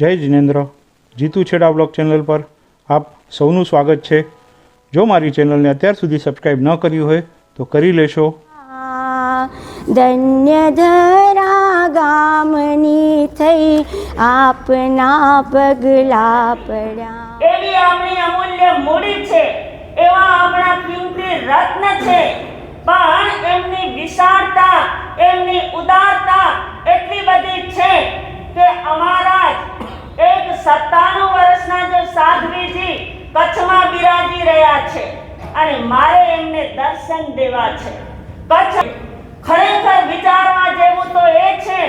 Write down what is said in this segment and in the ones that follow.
જય જિનેન્દ્ર. જીતુ છેડા blog channel પર આપ સૌનું સ્વાગત છે. જો મારી ચેનલને અત્યાર સુધી સબસ્ક્રાઈબ ન કર્યું હોય તો કરી લેશો. ધન્ય ધરા ગામની થઈ આપના પગલા પડ્યા. એવી આપણી અમૂલ્ય મૂડી છે એવા આપણા કિંમતી રત્ન છે. પણ એમની વિશાળતા એમની ઉદારતા એટલી બધી છે કે અમારા એક સત્તાણું વર્ષના જે સાધ્વીજી કચ્છમાં બિરાજી રહ્યા છે અને મારે એમને દર્શન દેવા છે. કચ્છ ખરેખર વિચારવા જેવું તો એ છે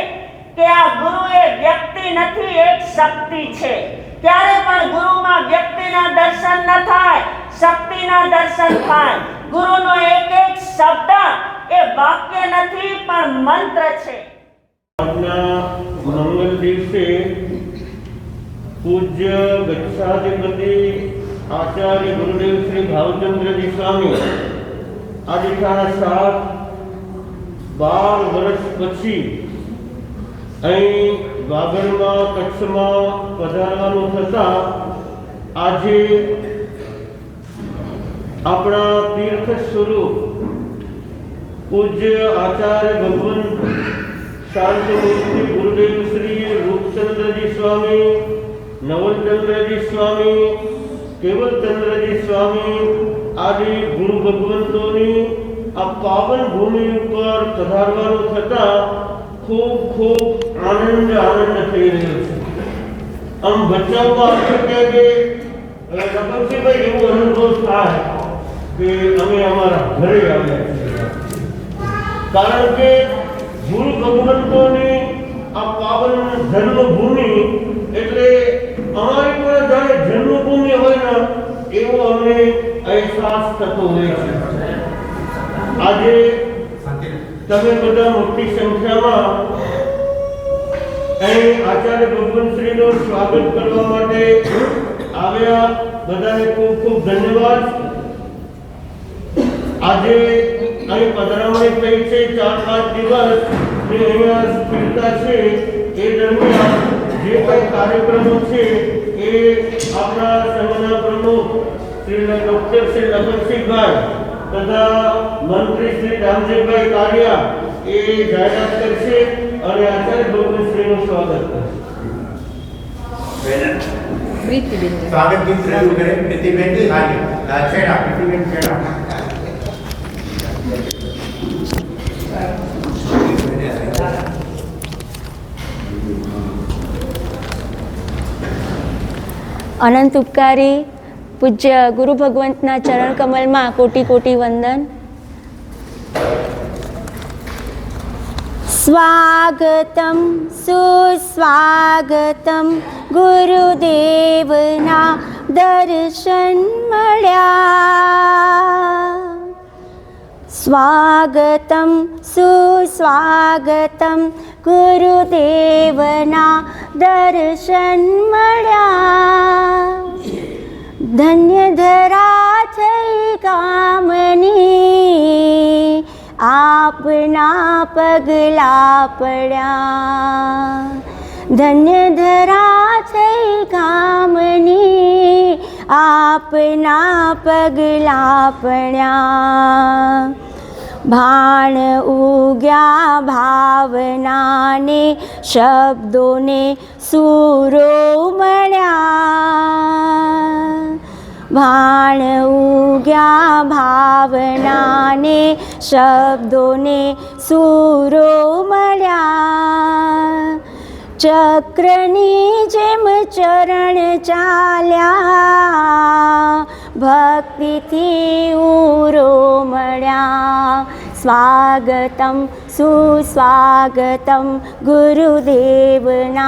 કે આ ગુરુ એ વ્યક્તિ નથી, એક શક્તિ છે. ત્યારે પણ ગુરુમાં વ્યક્તિના દર્શન ન થાય, શક્તિના દર્શન થાય. ગુરુનો એક એક શબ્દ એ વાક્ય નથી, પણ મંત્ર છે. આજના મંગલ દિવસે પૂજ્ય ગચ્છાધિપતિ આચાર્ય ગુરુદેવ શ્રી ભાવચંદ્રજી સ્વામી આજે સાડા સાત બાર વર્ષ પછી અહીં વાગડમાં કચ્છમાં પધારવાનું થતા આજે આપણા તીર્થ સ્વરૂપ પૂજ્ય આચાર્ય ભગવાન શાંતિમૂર્તિ ગુરુદેવ શ્રી રૂપચંદ્રજી સ્વામી નવલચંદ્રજી સ્વામી કેવલચંદ્રજી સ્વામી આદિ ગુરુ ભગવંતોની આ પાવન ભૂમિ ઉપર પધારવાનું થતા ખૂબ ખૂબ આનંદ આનંદ થઈ રહ્યો છે આમ બચાવવા આપણે કે રકમસિંહભાઈ એવો અનુભવ થાય કે અમે અમારા ઘરે આવ્યા છીએ કારણ કે ગુરુ ભગવંતોની આ પાવન જન્મભૂમિ એટલે અમારી પણ જન્મ જન્મભૂમિ હોય ને, એવો અમને અહેસાસ થતો હોય છે. આજે તમે બધા મોટી સંખ્યામાં અહીં આચાર્ય ભગવંતશ્રીનું સ્વાગત કરવા માટે આવ્યા. બધાને ખૂબ ખૂબ ધન્યવાદ. આજે અહીં પધરામણી થઈ છે ચાર પાંચ દિવસ જે અહીંયા સ્થિરતા છે એ દરમિયાન જે કંઈ કાર્યક્રમો છે એ આપણા સંઘના પ્રમુખ શ્રી ડોક્ટર શ્રી લખનસિંહભાઈ તથા મંત્રી શ્રી રામજીભાઈ કારિયા એ જાહેરાત કરશે અને આચાર્ય ભગવતશ્રીનું સ્વાગત કરશે સ્વાગત ગીત રજૂ કરે પ્રીતિબેન આજે છેડા પ્રીતિબેન છેડા અનંત ઉપકારી. પૂજ્ય ગુરુ ભગવંતના ચરણ કમલમાં કોટી કોટી વંદન. સ્વાગતમ, સુસ્વાગતમ ગુરુદેવના દર્શન મળ્યા. स्वागतं सुस्वागतं गुरुदेवना दर्शन्या धन्य आपना पगला पड्या धन्य धरामनी आपना पगलापण्या। भाण उग्या भावनाने शब्दोने सूरो मण्या। भाण उग्या भावनाने शब्दोने सूरो मण्या। चक्रनी जेम चरण चाल्या भक्ति उरो मण्या। स्वागतं सुस्वागतं गुरुदेवना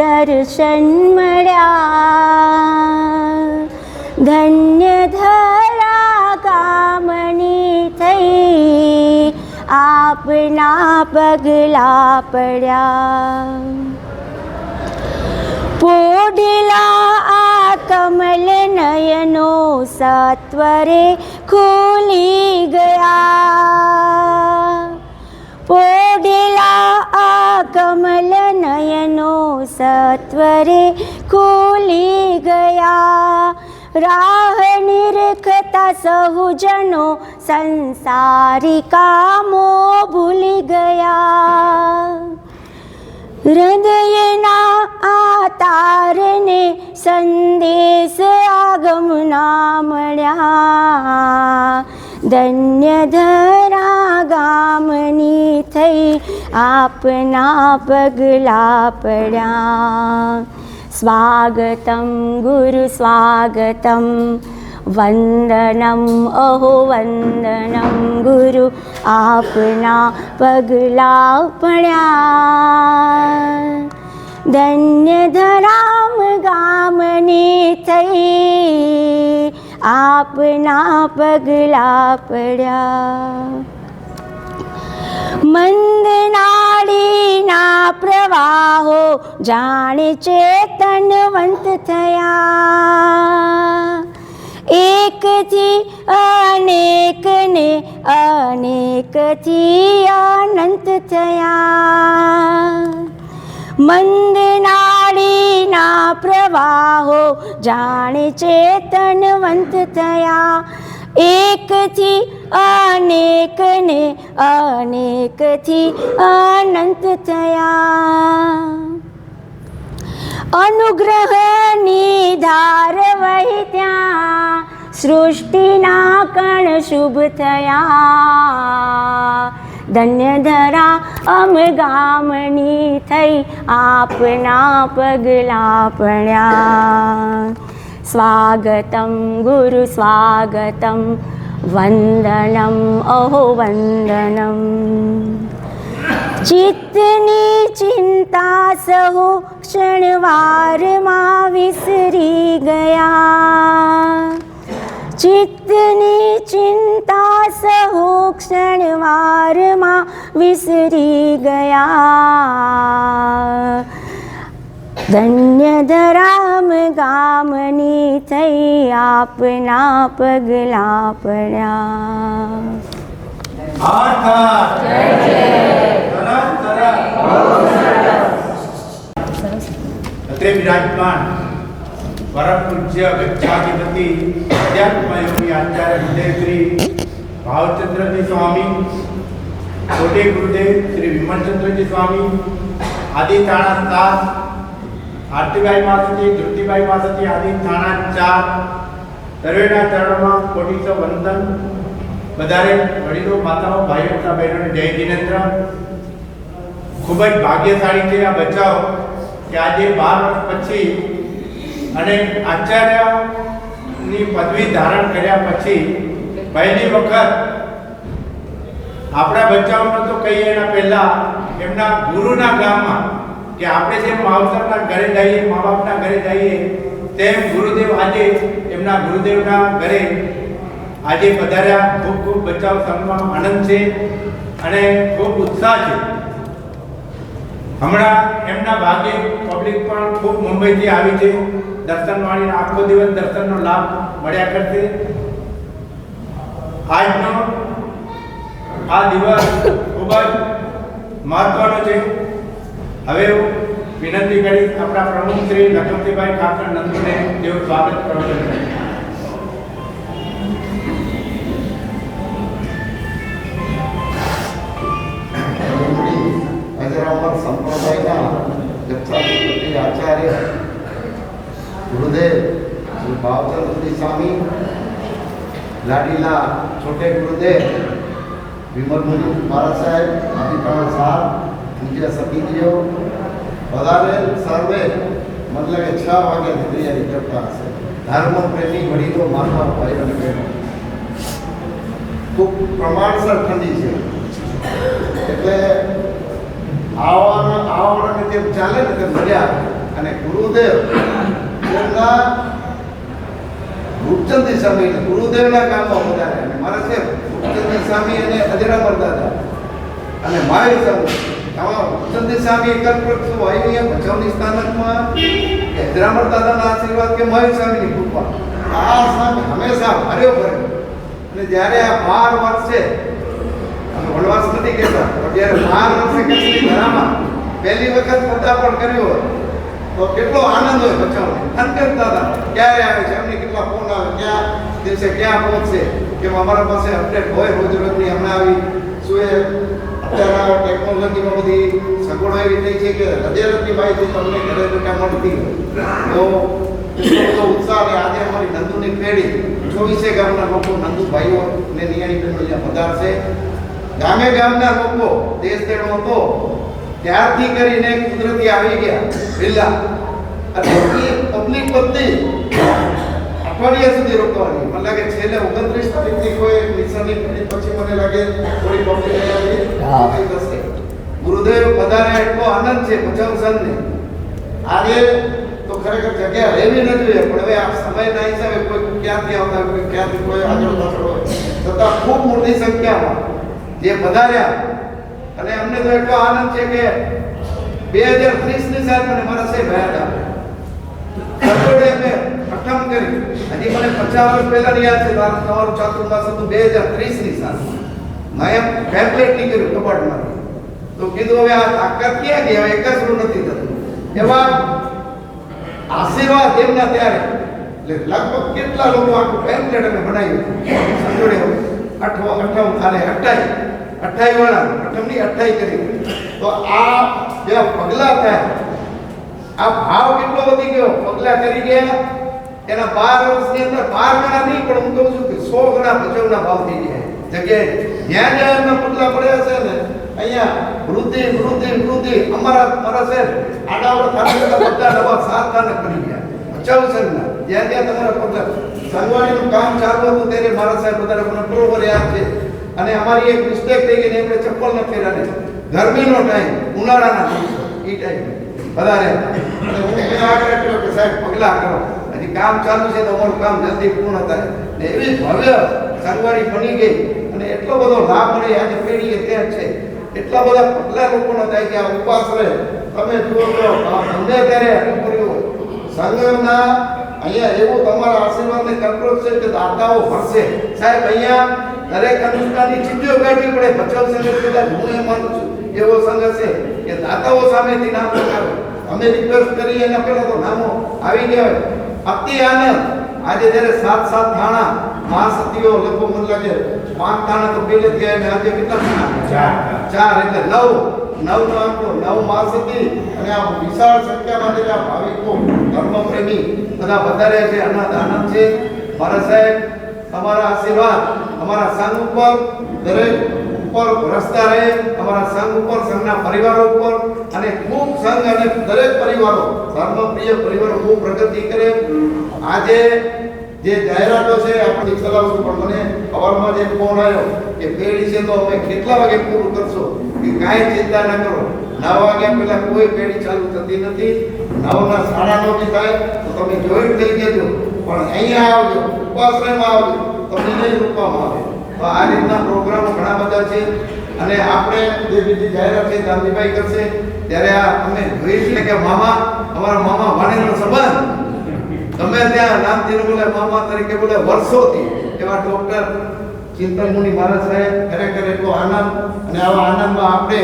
दर्शन्मया धन्यधरा धन्य धरा का मणि आपणा पगला पड्या કમલ નયનો સત્વરે ખોલી ગયા. પોડેલા આ કમલ નયનો સત્વરે ખુલી ગયા. રાહ નિરખતા સહુજનો સંસારી કામો ભૂલી ગયા. હૃદયના આ તારને સંદેશ આગમના મળ્યા ધન્ય ધરા ગામની થઈ આપના પગલા પડ્યા સ્વાગતમ ગુરુ સ્વાગતમ વંદનમ અહો વંદનમ ગુરુ આપના પગલા પડ્યા ધન્ય ધરામ ગામની થઈ આપના પગલા પડ્યા મંદનાડીના પ્રવાહો જાણે ચેતનવંત થયા એકથી અનેકને અનેકથી અનંત થયા. મંદનાડીના પ્રવાહો જાણે ચેતનવંત થયા. એકથી અનેકને અનેકથી અનંત થયા. અનુગ્રહની ધાર વહી ત્યાં સૃષ્ટિના કણ શુભ થયા ધન્ય ધરા અમ ગામની થઈ આપના પગલા પડ્યા સ્વાગતમ ગુરુ સ્વાગતમ વંદનમ અહો વંદનમ ચિત્તની ચિંતા સહો ક્ષણવારમાં વિસરી ગયા. ચિત્તની ચિંતા સહો ક્ષણવારમાં વિસરી ગયા. ધન્ય ધરામ ગામની થઈ આપના પગલા પડ્યા અત્રે વિરાજમાન પરમ પૂજ્ય ગચ્છાધિપતિ, અધ્યાત્મયોગી આચાર્ય વિજયશ્રી, ભાવચંદ્રજી સ્વામી છોટે ગુરુદેવ શ્રી વિમલચંદ્રજી સ્વામી આદિ થાણા સાત આરતીભાઈ પાસેથી ધૃતિભાઈ પાસેથી આદિ થાણા ચાર, દરવેના ચરણમાં કોટીસો વંદન. વધારે વડીલો, માતાઓ, ભાઈઓ તથા બહેનોને જય જિનેન્દ્ર ખૂબ જ ભાગ્યશાળી છે આ બચ્ચાઓ કે આજે બાર વર્ષ પછી અને આચાર્યની પદવી ધારણ કર્યા પછી પહેલી વખત આપણા બચ્ચાઓમાં તો કહીએ એના પહેલાં એમના ગુરુના ગામમાં કે આપણે જેમ માવતરના ઘરે જઈએ મા બાપના ઘરે જઈએ, તેમ ગુરુદેવ આજે એમના ગુરુદેવના ઘરે આજે પધાર્યા. ખૂબ ખૂબ બચાવ સંઘમાં આનંદ છે અને ખૂબ ઉત્સાહ છે. હમણાં એમના ભાગે પબ્લિક પણ ખૂબ મુંબઈથી આવી છે. દર્શન વાળીને આખો દિવસ દર્શનનો લાભ મળ્યા કરશે. આજનો આ દિવસ ખૂબ જ મહત્વનો છે. હવે હું વિનંતી કરીશ આપણા પ્રમુખ શ્રી લખમજીભાઈ ઠાકર નંદુને તેઓ સ્વાગત પ્રવચન કરે હજરામર સંપ્રદાયના જથ્થાધિપતિ આચાર્ય ગુરુદેવ શ્રી ભાવચંદ્રજી સ્વામી લાડીલા છોટે ગુરુદેવ વિમલ મુજુ મહારાજ સાહેબ અધિકારણ સાહેબ પૂજ્ય સતીજીઓ બધાને સર્વે મતલબ કે છ વાગ્યાથી તૈયારી કરતા હશે ધર્મ પ્રેમી વડીલો માતા ભાઈ અને બહેનો ખૂબ પ્રમાણસર ઠંડી છે એટલે આવવાના આવવાના જેમ ચાલે ને તેમ મજા અને ગુરુદેવ એમના રૂપચંદી સ્વામી ગુરુદેવના કામમાં વધારે. અને મારા છે રૂપચંદી સ્વામી અને અજરામર દાદા. અને મહાવીર સ્વામી આમાં રૂપચંદી સ્વામી કલ્પવૃક્ષ હોય અહીંયા ભચાઉની સ્થાનકમાં દાદાના આશીર્વાદ કે મહાવીર સ્વામીની કૃપા. આ સ્વામી હંમેશા ભર્યો ભર્યો અને જ્યારે આ બાર વર્ષે વનવાસ નથી કહેતા જ્યારે બાર વર્ષે કેટલી પહેલી વખત પદાર્પણ કર્યું હોય, તો કેટલો આનંદ હોય બચ્ચાઓને અનકંતા હતા ક્યારે આવે છે? એમની કેટલા ફોન આવે? ક્યાં દિવસે ક્યાં પહોંચશે? કે અમારા પાસે અપડેટ હોય રોજ રોજની હમણાં આવી શું એ અત્યારના ટેકનોલોજીમાં બધી સગવડો એવી થઈ છે કે હજારથી માહિતી તમને ઘરે બેઠા મળતી હોય. તો ઉત્સાહ આજે અમારી નંદુની પેઢી ચોવીસે ગામના લોકો નંદુ ભાઈઓ ને નિયાણી અહીંયા પધારશે. ગામે ગામના લોકો, દેશ તેડો હતો. ત્યારથી કરીને કુદરતી આવી ગયા. બિરલા અને તકલીફ બધી અઠવાડિયા સુધી રોકવાની મને લાગે છેલ્લે ઓગણત્રીસ તારીખથી કોઈ નિશાની પડી પછી મને લાગે થોડી પબ્લિક થશે. ગુરુદેવ બધાને એટલો આનંદ છે ભજન સંતને આજે તો ખરેખર જગ્યા રહેવી ન જોઈએ પણ હવે આ સમયના હિસાબે કોઈ ક્યાંથી આવતા કોઈ ક્યાંથી કોઈ આગળ પાછળ હોય. છતાં ખૂબ મોટી સંખ્યામાં જે પધાર્યા અને અમને તો એટલો આનંદ છે કે બે હજાર ત્રીસની સાહેબ મને મારા સાહેબ આવ્યા હતા. સટોડે અમે કરી. હજી મને પચાસ પહેલાની યાદ છે, મારું તમારું ચાતુર્માસ હતું બે હજાર ત્રીસની સાલ મેં પેમ્પલેટ નીકળ્યું કબાટમાં તો કીધું, હવે આ તાકાત ક્યાં ગઈ? હવે એકસરું નથી થતું. એવા આશીર્વાદ એમના ત્યારે. એટલે લગભગ કેટલા લોકો આખું પેમ્પલેટ અમે બનાવ્યું. સંજોડે અઠવા અઠાવન થાલે અઠાઈ અઠાઈ વાળા અઠમની અઠાઈ કરી. તો આ જે પગલા થયા. આ ભાવ કેટલો વધી ગયો? પગલા કરી ગયા. એના બાર વર્ષની અંદર બાર ગણા નહીં, પણ હું કહું છું કે સો ગણા બચાવના ભાવ થઈ ગયા. જગ્યાએ જ્યાં જ્યાં એમના પગલા પડ્યા છે ને, અહીંયા વૃદ્ધિ વૃદ્ધિ વૃદ્ધિ, અમારા મારા છે આડાવડ થાના બધા નવા સાત થાને પડી ગયા. બચાવ સંઘના જ્યાં જ્યાં તમારા પગલા. સંગવાણીનું કામ ચાલુ હતું, ત્યારે મારા સાહેબ બધા મને બરોબર યાદ છે. અને અમારી એક મિસ્ટેક થઈ ગઈ એમણે ચપ્પલ ન ફેરાને ગરમીનો ટાઈમ ઉનાળાના એ ટાઈમ વધારે. સાહેબ, પગલા કરો. હજી કામ ચાલુ છે તો અમારું કામ જલ્દી પૂર્ણ થાય. ને એવી ભવ્ય સંગવાણી બની ગઈ. અને એટલો બધો લાભ મળે આજે પેઢીએ ત્યાં છે. એટલા બધા પગલા લોકોના થાય કે આ ઉપવાસ રહે. તમે જુઓ તો અમને ત્યારે ત્યારે કર્યું સંગમના અહીંયા એવું તમારા આશીર્વાદને કંટ્રોલ છે કે દાતાઓ ભરશે. સાહેબ, અહીંયા દરેક અનુષ્ઠાનની ચીજો કાઢવી પડે. બચાવ સંગત કદાચ હું એ માનું છું. એવો સંઘર્ષ છે કે દાતાઓ સામેથી નામ લગાવે અમે રિક્વેસ્ટ કરીએ એના પહેલા તો નામો આવી ગયા હોય. અતિ આનંદ. આજે જ્યારે સાત સાત થાણા મહાસતીઓ લગભગ મને લાગે પાંચ થાણા તો પેલે થયા અને આજે કેટલા થાણા ચાર. ચાર એટલે નવ. નવ નો આંકડો નવ માસતી અને આ વિશાળ સંખ્યામાં જે આ ભાવિકો ધર્મપ્રેમી બધા વધારે છે. અનાથ આનંદ છે. મારા સાહેબ તમારા આશીર્વાદ, અમારા સંઘ ઉપર, દરેક ઉપર રસ્તા રહે, અમારા સંઘ ઉપર, સંઘના પરિવારો ઉપર, અને ખૂબ સંઘ અને દરેક પરિવારો, ધર્મપ્રિય પરિવારો ખૂબ પ્રગતિ કરે. આજે જે જાહેરાતો છે, આપણે ચલાવશું પણ મને અવારમાં જે ફોન આવ્યો કે પેઢી છે તો અમે કેટલા વાગે પૂરું કરશો? કે કાંઈ ચિંતા ન કરો. નવ વાગ્યા પહેલા કોઈ પેઢી ચાલુ થતી નથી. નવના સાડા નવ થાય, તો તમે જોઈન્ટ થઈ જજો. પણ અહીંયા આવજો ઉપાશ્રયમાં આવજો, તમને નહીં રૂપવામાં આવે. તો આ રીતના પ્રોગ્રામ ઘણા બધા છે. અને આપણે જે બીજી જાહેરાત છે ગાંધીભાઈ કરશે. ત્યારે આ અમે જોઈએ છીએ કે મામા, અમારા મામા વાણીનો સંબંધ. તમે ત્યાં નામથી બોલે, મામા તરીકે બોલે, વર્ષોથી એવા ડોક્ટર ચિંતન મુનિ મહારાજ સાહેબ, ખરેખર એટલો આનંદ. અને આવા આનંદમાં આપણે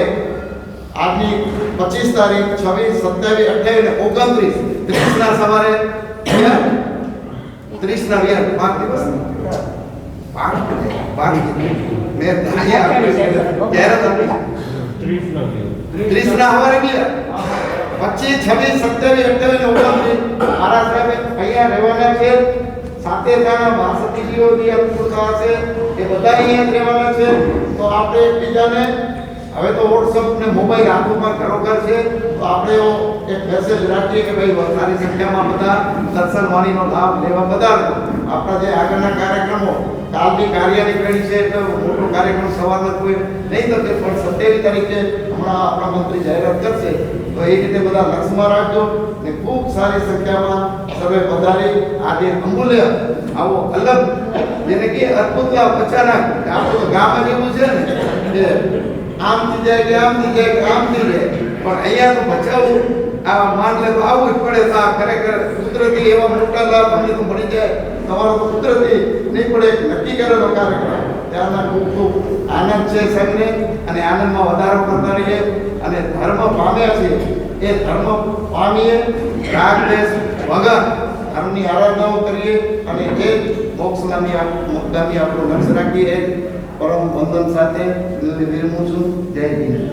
આજની પચીસ તારીખ, છવ્વીસ, સત્યાવીસ, અઠ્યાવીસ ઓગણત્રીસ, ત્રીસના સવારે ત્રીસના વ્યાર પાંચ દિવસ પાંચ પાંચ મેં અહીંયા આપ્યું. જાહેરાત આપી ત્રીસના સવારે ગયા પચીસ છવ્વીસ સત્યાવીસ અઠ્યાવીસ ને ઓગણત્રીસ મારા સાહેબે અહીંયા રહેવાના છે સાથે ત્યાં મહાસતીજીઓ જે અનુકૂળતા હશે એ બધા અહીંયા જ રહેવાના છે તો આપણે એકબીજાને હવે તો વોટ્સઅપ ને મોબાઈલ હાથોમાં ઘરોઘર છે, તો આપણે એવો એક મેસેજ રાખીએ કે ભાઈ વધારી સંખ્યામાં બધા સત્સંગ વાણીનો લાભ લેવા બધા આપણા જે આગળના કાર્યક્રમો, કાલની કાર્યની છે એટલે મોટો કાર્યક્રમ સવારમાં કોઈ નહીં થશે, પણ સત્યાવીસ તારીખે હમણાં આપણા મંત્રી જાહેરાત કરશે. તો એ રીતે બધા લક્ષમાં રાખજો ને ખૂબ સારી સંખ્યામાં સર્વે પધારી. આજે અમૂલ્ય આવો અલગ, જેને કે અદભુત લાભ અચાનક. આપણું ગામ જ એવું છે ને આમ થઈ જાય કે આમ થઈ જાય કે આમ થઈ જાય. પણ અહીંયા તો બચાવવું આ માન લે તો આવવું જ પડે તો આ ખરેખર કુદરતી એવા મોટા લાભ અમને તો મળી જાય. તમારો કુદરતી નહીં પડે નક્કી કરેલો કાર્યક્રમ. ત્યારના ખૂબ ખૂબ આનંદ છે સંઘને અને આનંદમાં વધારો કરતા રહીએ. અને ધર્મ પામ્યા છે, એ ધર્મ પામીએ. રાગ દેશ વગર ધર્મની આરાધનાઓ કરીએ અને એ આપ- મોક્ષગામી આપણું લક્ષ્ય રાખીએ. પરમ બંધન સાથે દિલથી વિરમું છું. જય હિન્દ.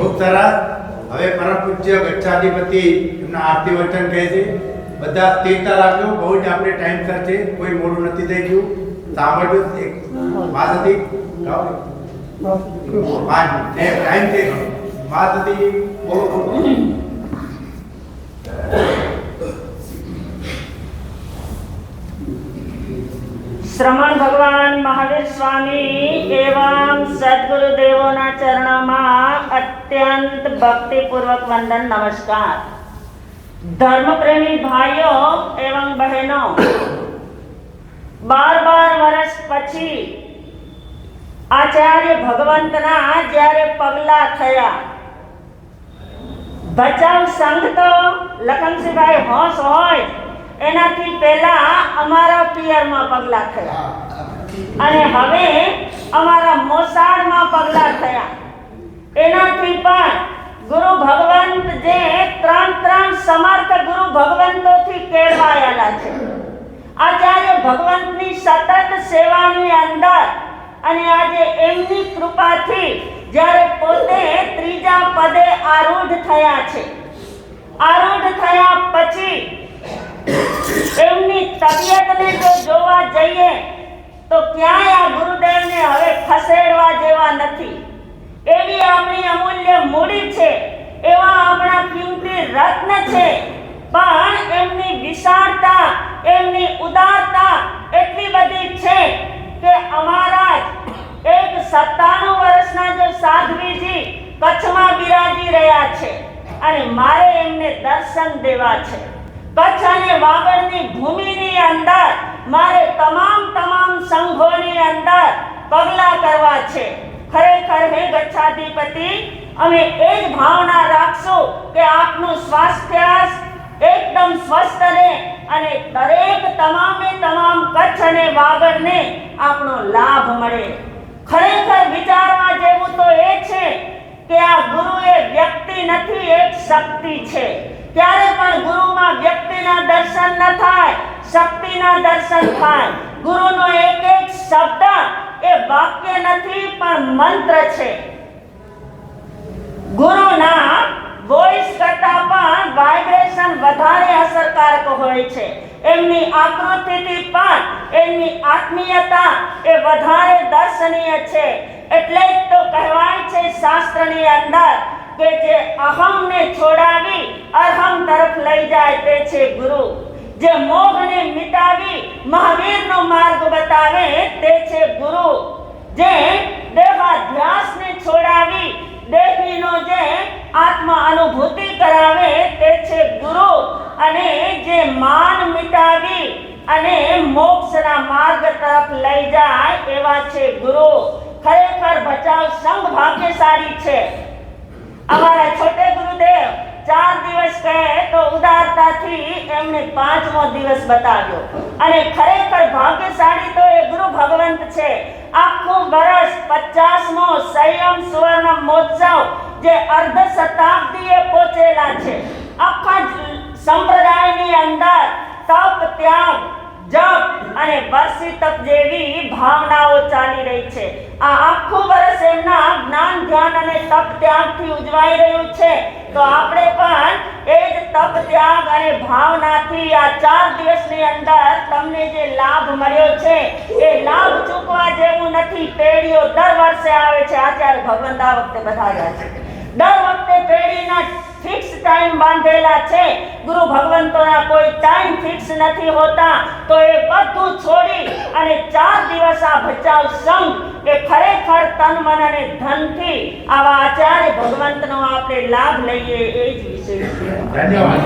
ખૂબ સરસ હવે પરમ પૂજ્ય ગચ્છાધિપતિ એમના આરતી વચન કહે છે. બધા સ્થિરતા રાખજો. બહુ જ આપણે ટાઈમ સર છે કોઈ મોડું નથી થઈ ગયું. સાંભળજો. એક વાત હતી. ટાઈમ છે. વાત હતી. બોલો. શ્રમણ ભગવાન મહાવીર સ્વામી એવં સદગુરુદેવોના ચરણોમાં અત્યંત ભક્તિપૂર્વક વંદન નમસ્કાર. ધર્મપ્રેમી ભાઈઓ, એવં બહેનો બાર બાર વર્ષ પછી આચાર્ય ભગવંતના જ્યારે પગલા થયા બચાવ સંઘ તો લખનસિંહભાઈ હોશ હોય એનાથી પહેલા અમારા પિયરમાં પગલા થયા. અને હવે અમારા મોસાળમાં પગલા થયા. એનાથી પણ ગુરુ ભગવંત જે ત્રણ ત્રણ સમર્થ ગુરુ ભગવંતોથી કેળવાયેલા છે. આચાર્ય ભગવંતની સતત સેવાની અંદર અને આજે એમની કૃપાથી જ્યારે પોતે ત્રીજા પદે આરૂઢ થયા છે. આરૂઢ થયા પછી એમની તબિયતને જો જોવા જઈએ, તો ક્યાંય આ ગુરુદેવને હવે ખસેડવા જેવા નથી. એવી આપણી અમૂલ્ય મૂડી છે, એવા આપણા કિંમતી રત્ન છે. પણ એમની વિશાળતા, એમની ઉદારતા એટલી બધી છે કે અમારા એક સત્તાણું વર્ષના જો સાધ્વીજી કચ્છમાં બિરાજી રહ્યા છે અને મારે એમને દર્શન દેવા છે. કચ્છ અને વાગડની ભૂમિની અંદર, મારે તમામ તમામ સંઘોની અંદર પગલા કરવા છે. ખરેખર હે ગચ્છાધિપતિ, અમે એ જ ભાવના રાખશું કે આપનું સ્વાસ્થ્ય એકદમ સ્વસ્થ રહે અને દરેક તમામે તમામ કચ્છ અને વાગડને આપણો લાભ મળે. ખરેખર વિચારવા જેવું તો એ છે કે આ ગુરુ એ વ્યક્તિ નથી, એક શક્તિ છે ત્યારે પણ ગુરુમાં વ્યક્તિના દર્શન ન થાય શક્તિના દર્શન થાય ગુરુનો એક એક શબ્દ એ વાક્ય નથી, પણ મંત્ર છે. ગુરુના વોઇસ કરતા પણ વાઇબ્રેશન વધારે અસરકારક હોય છે. એમની આકૃતિથી પણ એમની આત્મીયતા એ વધારે દર્શનીય છે. એટલે જ તો કહેવાય છે શાસ્ત્રની અંદર કે જે અહમને છોડાવી અહમ તરફ લઈ જાય તે છે ગુરુ. જે મોહને મિટાવી મહાવીરનો માર્ગ બતાવે તે છે ગુરુ. જે દેહાધ્યાસને છોડાવી દેહીનો જે આત્મા અનુભૂતિ કરાવે તે છે ગુરુ. અને જે માન મિટાવી અને મોક્ષના માર્ગ તરફ લઈ જાય એવા છે ગુરુ. ખરેખર બચાવ સંઘ ભાગ્યશાળી છે. અમારા છોટે ગુરુદેવ ચાર દિવસ કહે તો ઉદારતાથી એમને પાંચમો દિવસ બતાવ્યો. અને ખરેખર ભાગ્યશાળી તો એ ગુરુ ભગવંત છે. આખું વર્ષ પચાસમો સંયમ સુવર્ણ મહોત્સવ જે અર્ધ શતાબ્દીએ પહોંચેલા છે. આખા સંપ્રદાયની અંદર તપ, ત્યાગ જપ અને વર્ષી તપ જેવી ભાવનાઓ ચાલી રહી છે. આ આખું વર્ષ એમના જ્ઞાન, ધ્યાન અને તપ ત્યાગથી ઉજવાઈ રહ્યું છે. તો આપણે પણ એ જ તપ ત્યાગ અને ભાવનાથી આ ચાર દિવસની અંદર તમને જે લાભ મળ્યો છે, એ લાભ ચૂકવા જેવું નથી. પેઢીઓ દર વર્ષે આવે છે. આચાર્ય ભગવંત આ વખતે બધા છે. દર વખતે પેઢીના ફિક્સ ટાઈમ બાંધેલા છે. ગુરુ ભગવંતોના કોઈ ટાઈમ ફિક્સ નથી હોતા. તો એ બધું છોડી અને ચાર દિવસ આ ભચાવ સંઘ એ ખરેખર તન મન અને ધનથી આવા આચાર્ય ભગવંતનો આપણે લાભ લઈએ એ જ વિશે છે. ધન્યવાદ.